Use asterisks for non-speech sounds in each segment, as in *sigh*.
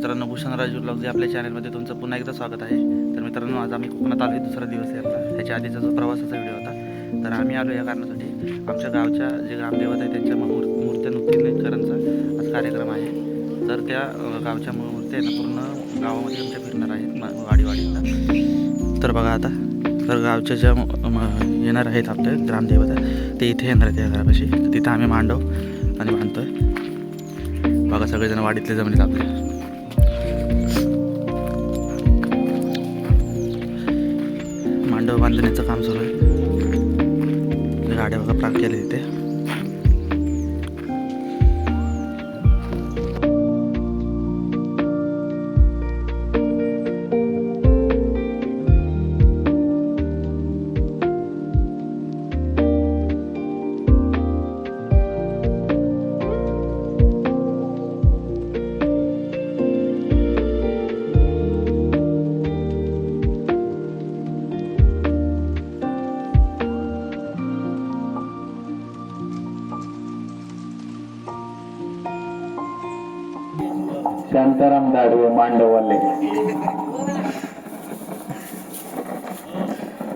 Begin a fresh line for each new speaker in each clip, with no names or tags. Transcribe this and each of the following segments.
मित्रांनो भूषण राजू ब्लॉग जे आपल्या चॅनलमध्ये तुमचं पुन्हा एकदा स्वागत आहे. तर मित्रांनो आज आम्ही कोकणात आलो आहे दुसरा दिवस आहे आपला त्याच्या आधीचा जो प्रवासाचा व्हिडिओ होता तर आम्ही आलो या कारणासाठी. आमच्या गावच्या जे ग्रामदेवत आहे त्यांच्या मूर मूर्त्या नूतनीकरणचा आज कार्यक्रम आहे. तर त्या गावच्या मूर्त्या आहे ना पूर्ण गावामध्ये आमच्या फिरणार आहेत म- वाडीवाडीला तर बघा आता तर गावच्या ज्या म- येणार आहेत आपल्या ग्रामदेवत ते इथे येणार आहेत या घरापाशी. तर तिथं आम्ही मांडव आणि बांधतोय. बघा सगळेजण वाडीतले जमलेत आपले. बांधण्याचं काम सुरू आहे. गाड्या बघा प्राक केले तिथे
मांडवले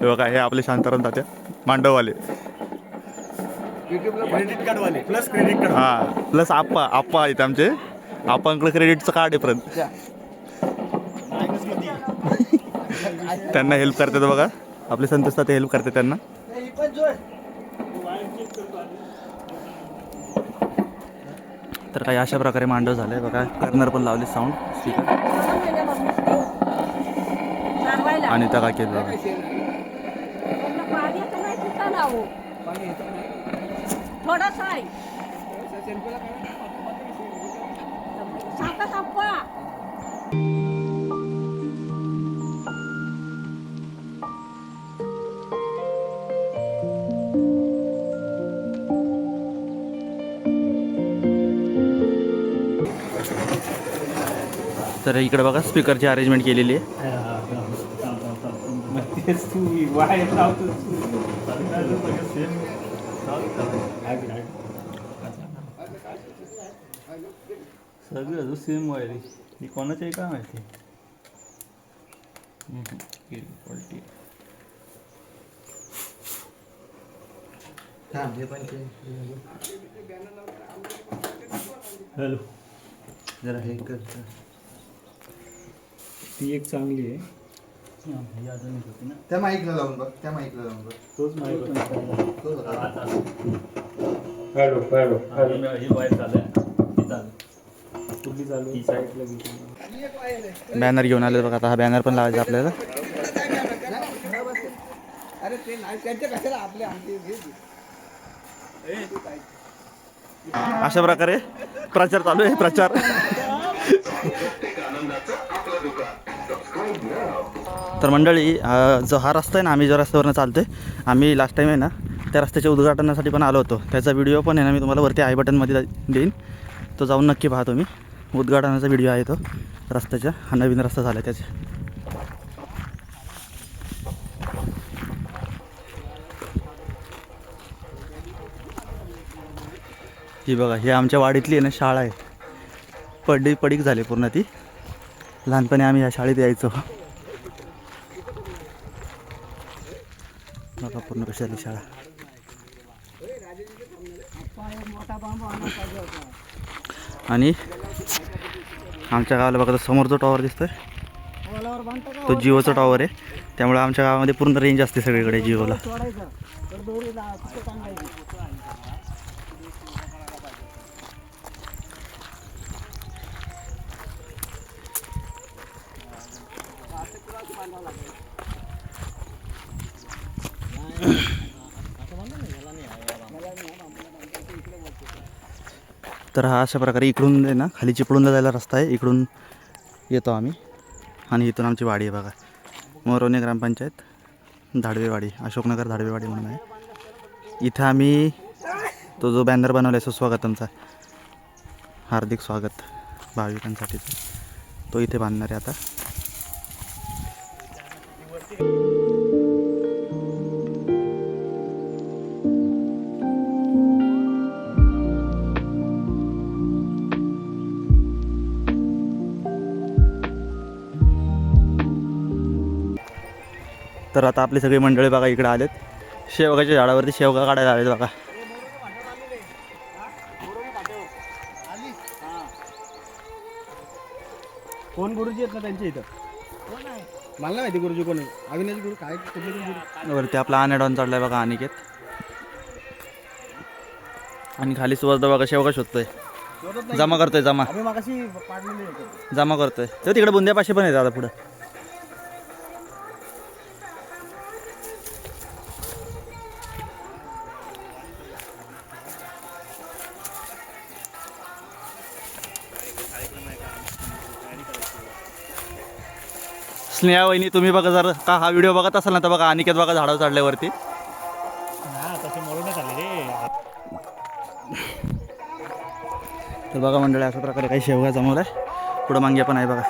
हे बघा हे आपले शांताराम तात्या मांडववाले
क्रेडिट कार्ड वाले प्लस क्रेडिट कार्ड
हा प्लस आप्पा आप्पा आहेत आमचे. आप्पांकडे क्रेडिटचं कार्ड आहे परत. त्यांना हेल्प करतात बघा. आपले संतोष तात्या हेल्प करतात त्यांना. तर काही अशा प्रकारे मांडव झालंय बघा कर्नर पण लावले साऊंड स्पीकर आणि त्या काय केलं
थोडासा
तर इकडे बघा स्पीकरची अरेंजमेंट केलेली आहे.
सगळं अजून सेम वायरी ही कोणाची आहे काय माहिती क्वालिटी हॅलो.
जरा हे कर ती एक चांगली आहे.
अजून एक होती ना.
त्या माईकला लावून बघ त्या माईकला लावून बघ.
तोच माहिती
तो.
हॅलो हॅलो
ही चालू आहे.
कुठली चालू
ही
साईडला घेतो
बॅनर घेऊन आले बघा आता. हा बॅनर पण लावायचा आपल्याला. अशा प्रकारे प्रचार चालू आहे प्रचार. तर मंडळी जो हा रस्ता आहे ना आम्ही ज्या रस्त्यावरनं चालतोय आम्ही लास्ट टाईम आहे ना त्या रस्त्याच्या उद्घाटनासाठी पण आलो होतो. त्याचा व्हिडिओ पण आहे ना मी तुम्हाला वरती आय बटनमध्ये देईन. तो जाऊन नक्की पाहा तुम्ही. उद्घाटनाचा व्हिडिओ आहे तो रस्त्याचा हा नवीन रस्ता झाला आहे त्याचा. ही बघा ही आमच्या वाडीतली आहे ना शाळा आहे. पडी पडीक झाली पूर्ण ती. लहानपणी आम्ही या शाळेत यायचो. बघा पूर्ण कशी शाळा? आणि आमच्या गावाला बघा समोर जो टॉवर दिसतोय. तो जिओचा टॉवर आहे. त्यामुळे आमच्या गावामध्ये पूर्ण रेंज असते सगळीकडे जिओला. *coughs* तर हा अशा प्रकारे इकडून आहे ना खाली चिपळूणला जायला रस्ता आहे. इकडून येतो आम्ही. आणि इथून आमची वाडी आहे बघा. मोरवणे ग्रामपंचायत धाडवेवाडी अशोकनगर धाडवेवाडी म्हणून आहे. इथं आम्ही तो जो बॅनर बनवला आहे सुस्वागतमचा हार्दिक स्वागत भाविकांसाठीचा. तो इथे बांधणार आहे आता. तर आता आपली सगळी मंडळी बघा इकडे आलेत. शेवगाच्या झाडावरती शेवगा काढायला आलेत बघा.
कोण गुरुजी आहेत ना त्यांच्या इथं? मला माहिती गुरुजी कोण आहे अविनाश गुरु काय
वरती आपला अनेडॉन चढलाय बघा अनिकेत. आणि खाली सुवासदा बघा शेवगा शोधतोय. जमा करतोय जमा. जमा करतोय. तर तिकडे बुंद्यापाशी पण आहे दादा पुढं. स्नेहा वहिनी तुम्ही बघा जर का हा व्हिडिओ बघत असाल ना तर बघा अनिकेत बघा झाडावर चढल्यावरती. तर बघा मंडळी अशा प्रकारे काही शेवगा जमवलाय पुढं मांगे पण आहे बघा.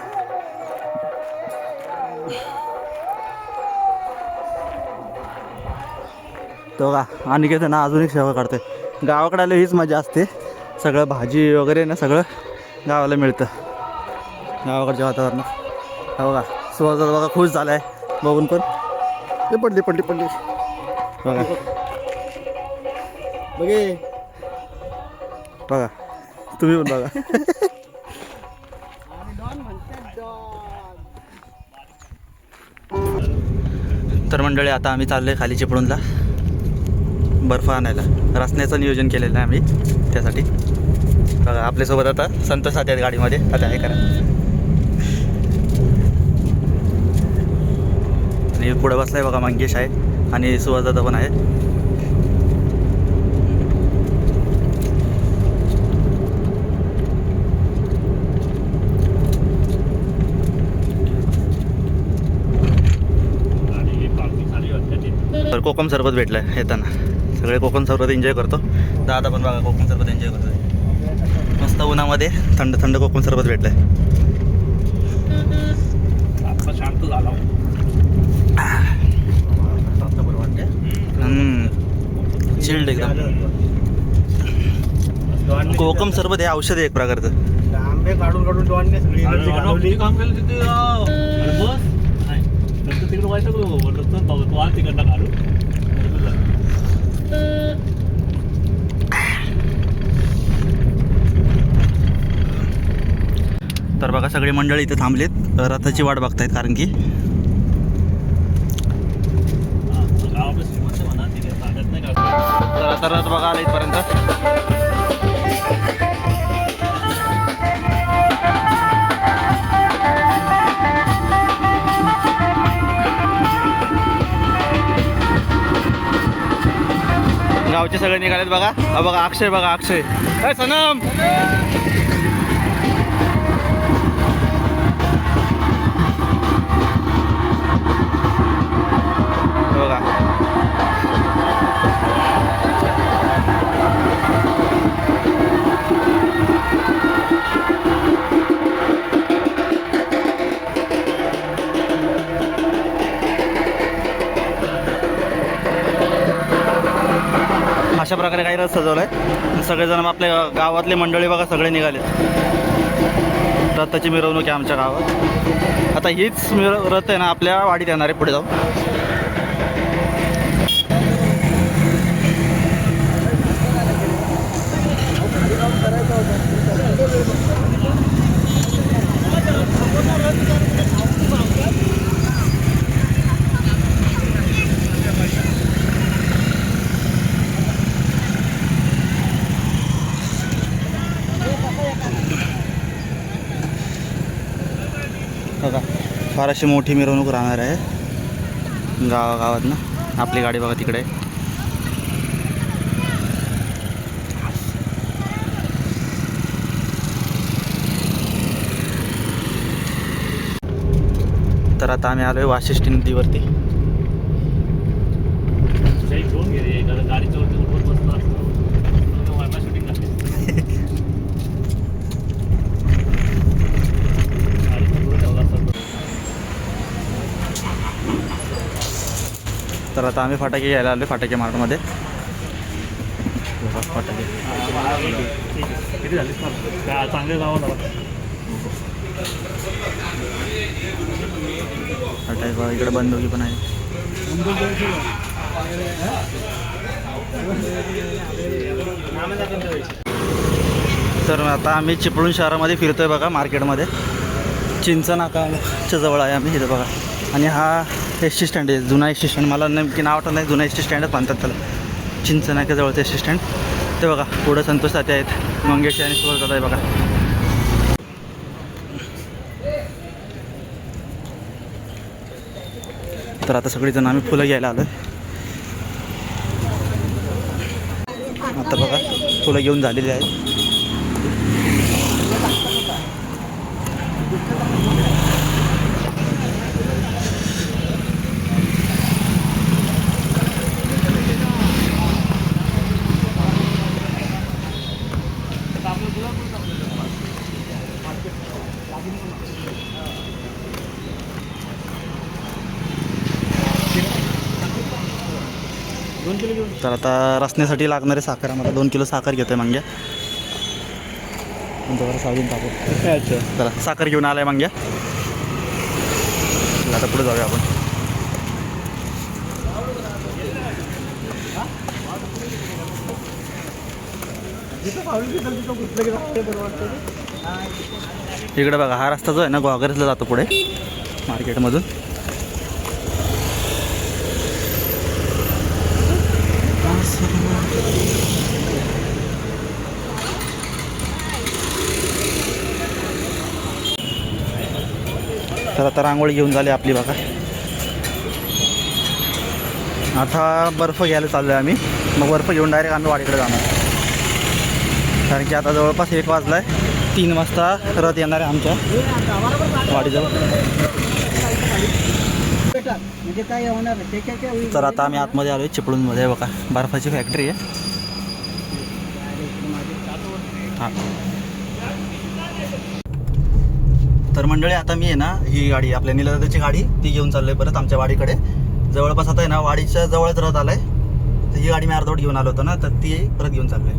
तो बघा अनिकेत आहे ना अजून एक शेवगा काढतोय. गावाकडे आलं हीच मजा असते. सगळं भाजी वगैरे ना सगळं गावाला मिळतं. गावाकडच्या वातावरणात. हा बघा. सुवास बघा खुश झाला आहे बघून पण. हे पडली पडली पडली. बघा
बघे.
बघा. तुम्ही पण बघा. तर मंडळी आता आम्ही चाललोय खाली चिपळूणला. बर्फ आणायला. रस्त्याचं नियोजन केलेलं आहे आम्ही त्यासाठी. बघा आपल्यासोबत आता संतोष साथ आहेत गाडीमध्ये. आता आहे करा. पुढं बसलाय बघा मंगेश आहे आणि सुहास दादा पण आहे तर कोकम सरबत भेटलं येताना. सगळे कोकम सरबत एन्जॉय करतो. दादा पण बघा कोकम सरबत एन्जॉय करतो मस्त उन्हामध्ये थंड थंड कोकम सरबत भेटलंय.
आहे शांत झाला
चिल्ड एकदम. कोकम सरबत हे औषध आहे एक प्रकारचं.
आंबे काढून काढून डॉनने सगळी. एनर्जी घालवली
काम केलं तिथे राव. अरे बस. नाही. नंतर तिकडे व्हायचं का नंतर भाऊ तू आज तिकडनं काढू
तर बघा सगळी मंडळी इथे थांबलेत. रथाची वाट बघतायत कारण की
गावाकडे श्रीमंत म्हणा तिथे ताकद नाही का
तर बघा आला इथपर्यंत. गावचे सगळे निघालेत बघा. बघा अक्षय बघा अक्षय. ए, सनम! अशा प्रकारे काही रथ आहे सगळेजण आपल्या गावातले मंडळी बघा सगळे निघाले रथाची मिरवणूक आहे आमच्या गावात. आता हीच मिर रथ आहे ना आपल्या वाडीत येणार आहे पुढे जाऊन. बघा फार अशी मोठी मिरवणूक राहणार आहे. गावागावात ना. आपली गाडी बघा तिकडे. तर आता आम्ही आलोय वाशिष्ठी नदीवरती
काही घेऊन घे रे कारण गाडीच्या वरती उठवत बसला असतो वाटा शूटिंग करते गाडीचं पुढे ठेवला असता तर.
तर आता आम्ही फटाके घ्यायला आलो फटाके मार्टमध्ये. फटाके.
आहे. किती झालीस चांगले
फटाके इकडे बंदुकी पण आहे. तर आता आम्ही चिपळूण शहरामध्ये फिरतोय बघा मार्केटमध्ये. चिंच नाकाच्या जवळ आहे आम्ही इथं बघा. आणि हा एस टी स्टँड आहे जुना एस टी स्टँड मला नेमकी नाव आठवत नाही जुना एस टी स्टँडच म्हणतात त्याला. चिंच नाक्याजवळचं एस टी स्टँड ते बघा पुढं संतोष आते आहेत मंगेश आणि सुवर्गात आहे बघा. तर आता सगळीजण आम्ही फुलं घ्यायला आलो आता बघा फुलं घेऊन झालेली आहेत. तर आता रसण्यासाठी लागणारे साखर आम्हाला दोन किलो साखर घेतोय मांग्या. जवळ सावरून टाकू चला साखर घेऊन आलाय मांग्या. आता पुढे जाऊया आपण. इकडे बघा हा रस्ता जो आहे ना गोवागरसला जातो पुढे मार्केटमधून. तर आता रांगोळी घेऊन झाली आपली बघा. आता बर्फ घ्यायला चाललो आहे आम्ही. मग बर्फ घेऊन डायरेक्ट आम्ही वाडीकडे जाणार. कारण की आता जवळपास एक वाजला आहे तीन वाजता रथ येणार आहे आमच्या वाडीजवळ.
म्हणजे काय होणार?
तर आता आम्ही आतमध्ये आलो आहे चिपळूणमध्ये. बघा बर्फाची फॅक्टरी आहे. तर मंडळी आता मी आहे ना ही गाडी आपल्या निलदाची गाडी ती घेऊन चाललोय परत आमच्या वाडीकडे. जवळपास आता आहे ना वाडीच्या जवळच राहत आलाय. तर ही गाडी मी अर्धवट घेऊन आलो होतो ना तर ती परत घेऊन चाललोय.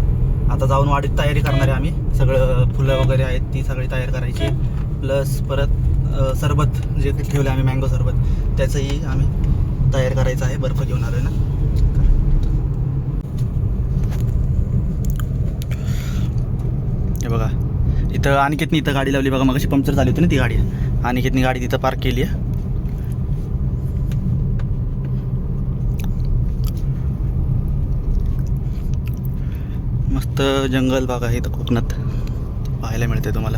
आता जाऊन वाडीत तयारी करणार आहे आम्ही. सगळं फुलं वगैरे आहेत ती सगळी तयार करायची. प्लस परत सरबत जे ठेवलं आम्ही मँगो सरबत त्याचंही आम्ही तयार करायचं आहे बर्फ घेऊन आलो ना. हे बघा इथं अनिकेतनी इथं गाडी लावली. बघा मग पंक्चर झाली होती ना ती गाडी. अनिकेतनी गाडी तिथं पार्क केली आहे. मस्त जंगल बाग आहे इथं कोकणात पाहायला मिळते तुम्हाला.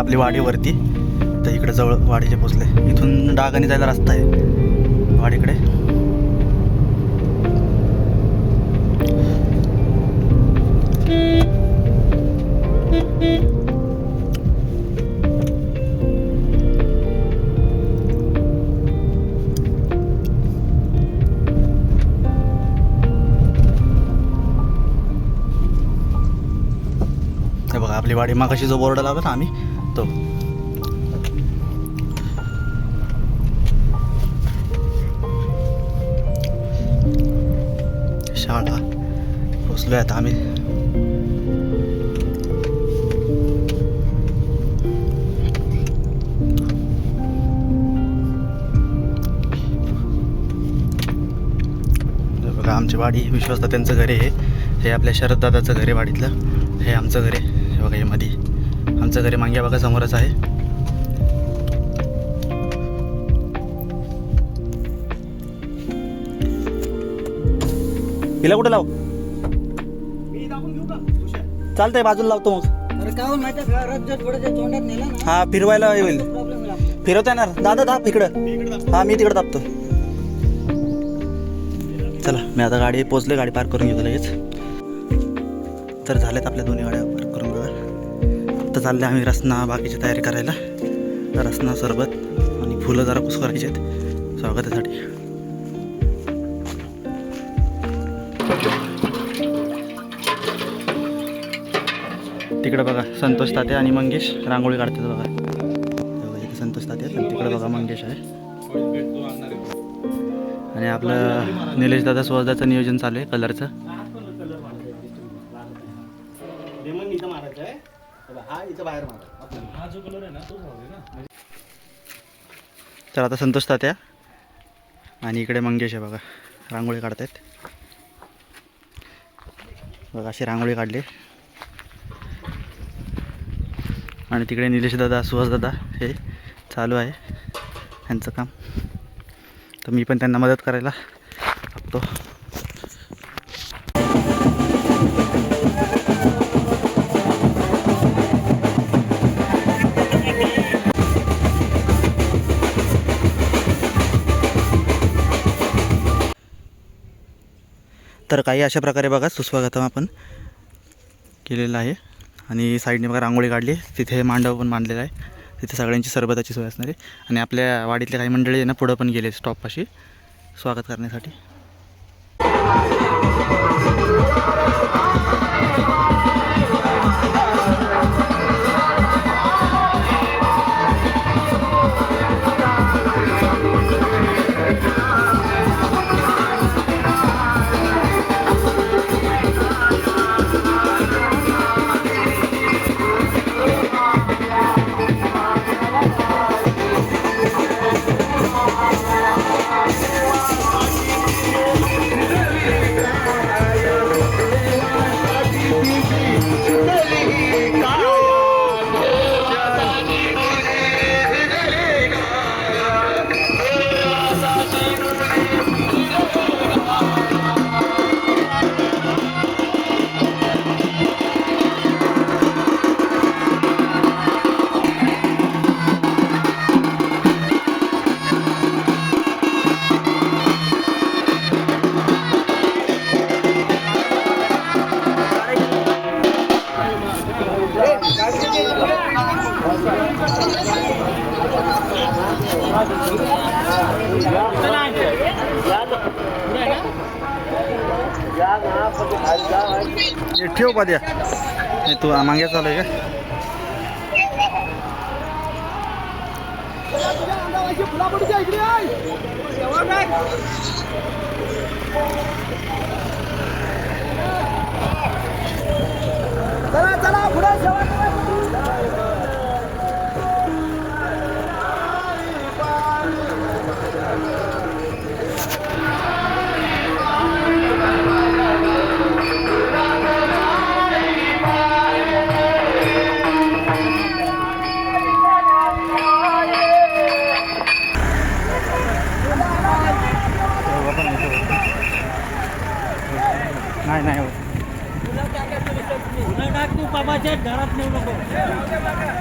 आपली वाडीवरती तर इकडे जवळ वाडीचे पोचले इथून डागाने जायला रस्ता आहे. वाडीकडे. बघा आपली वाडी मागाशी जो बोर्ड लावला आम्ही तो. शाळा पोचलो आता आम्ही. बघा आमची वाडी विश्वासदा त्यांचं घर आहे हे. आपल्या शरददादाचं घर आहे वाडीतलं. हे आमचं घर आहे. बघा हे मध्ये आमचं घर मांग्या बघा समोरच आहे. हिला कुठं लाव? चालतंय बाजूला लावतो मग.
ना
हा फिरवायला
आपल्याला.
फिरवता येणार. दादा दाब इकडं. हा मी तिकडं दाबतो. चला मी आता गाडी पोचले गाडी पार्क करून घेतो लगेच. तर झालेत आपल्या दोन्ही आता चाललं आम्ही रसना बाकीची तयारी करायला. रसना सरबत आणि फुलं जरा कुस करायचे आहेत स्वागतासाठी तिकडे बघा संतोष तात्या आणि मंगेश रांगोळी काढतात बघा. इथे संतोष तात्या तिकडं आणि तिकडे बघा मंगेश आहे. आणि आपलं निलेश दादा सुहासदाचं नियोजन चालू आहे कलरचं
इथं बाहेर मारा.
हा जो कलर आहे ना तो ना.
तर आता संतोष तात्या आणि इकडे मंगेश आहे बघा. रांगोळी काढतायत. बघा अशी रांगोळी काढली. आणि तिकडे निलेश दादा सुहास दादा हे चालू आहे यांचं काम. तर मी पण त्यांना मदत करायला लागतो. तर काही अशा प्रकारे बघा सुस्वागतम आपण केलेलं आहे. आणि साईडने बघा रांगोळी काढली. तिथे मांडव पण मांडलेला आहे. तिथे सगळ्यांची सरबताची सोय असणार आहे. आणि आपल्या वाडीतले काही मंडळी ना पुढं पण गेले स्टॉपपाशी स्वागत करण्यासाठी. हे ठेव पाद्या हे तू मागे चालू आहे का नाही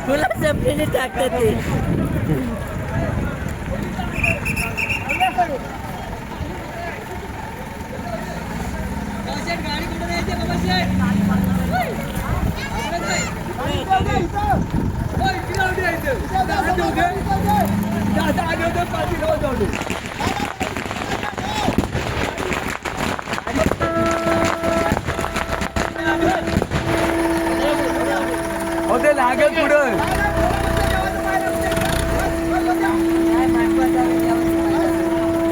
ગુલાબ જમની
તાકાત દાદા આગળ પાછી નો ते लागेल पुढं.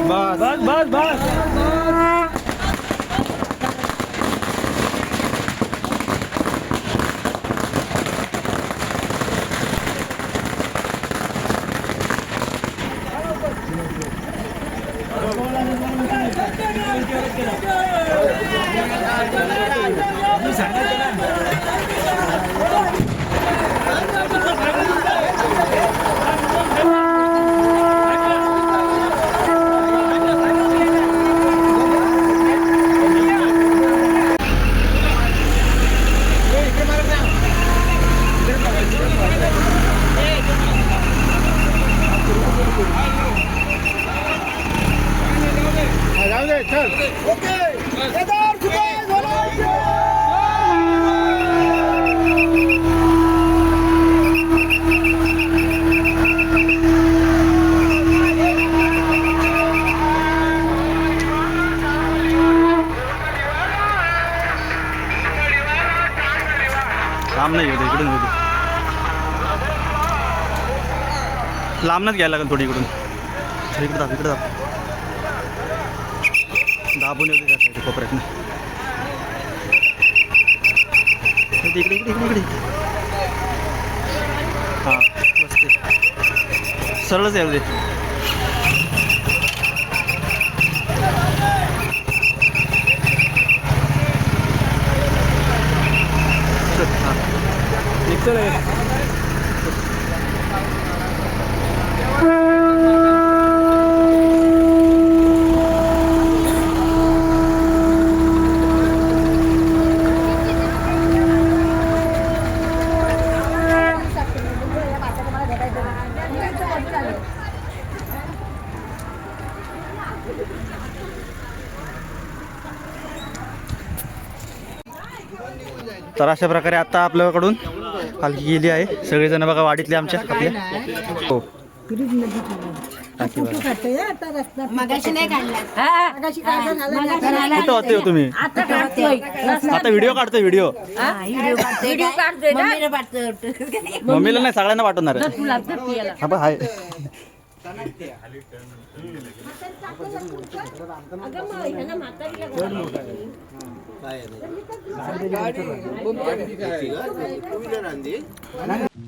बस बस बस
बस. चल ओके केदार सुबह बोलो सामने येऊ दे इकडून येऊ घ्यायला लागेल थोडी इकडून इकडे दाब इकडे दाब दाबून येते त्या कोपऱ्यातनं. इकडे इकडे इकडे इकडे. हां बस ते सरळच यायला दे तर अशा प्रकारे आता आपल्याकडून पालखी गेली आहे. सगळेजण बघा वाडीतले आमच्या आपल्या हो. कुठं होते हो तुम्ही. आता व्हिडिओ काढतोय व्हिडिओ. मम्मीला नाही सगळ्यांना पाठवणार आहे.
तुला तर पियाला
हा बघ, हाय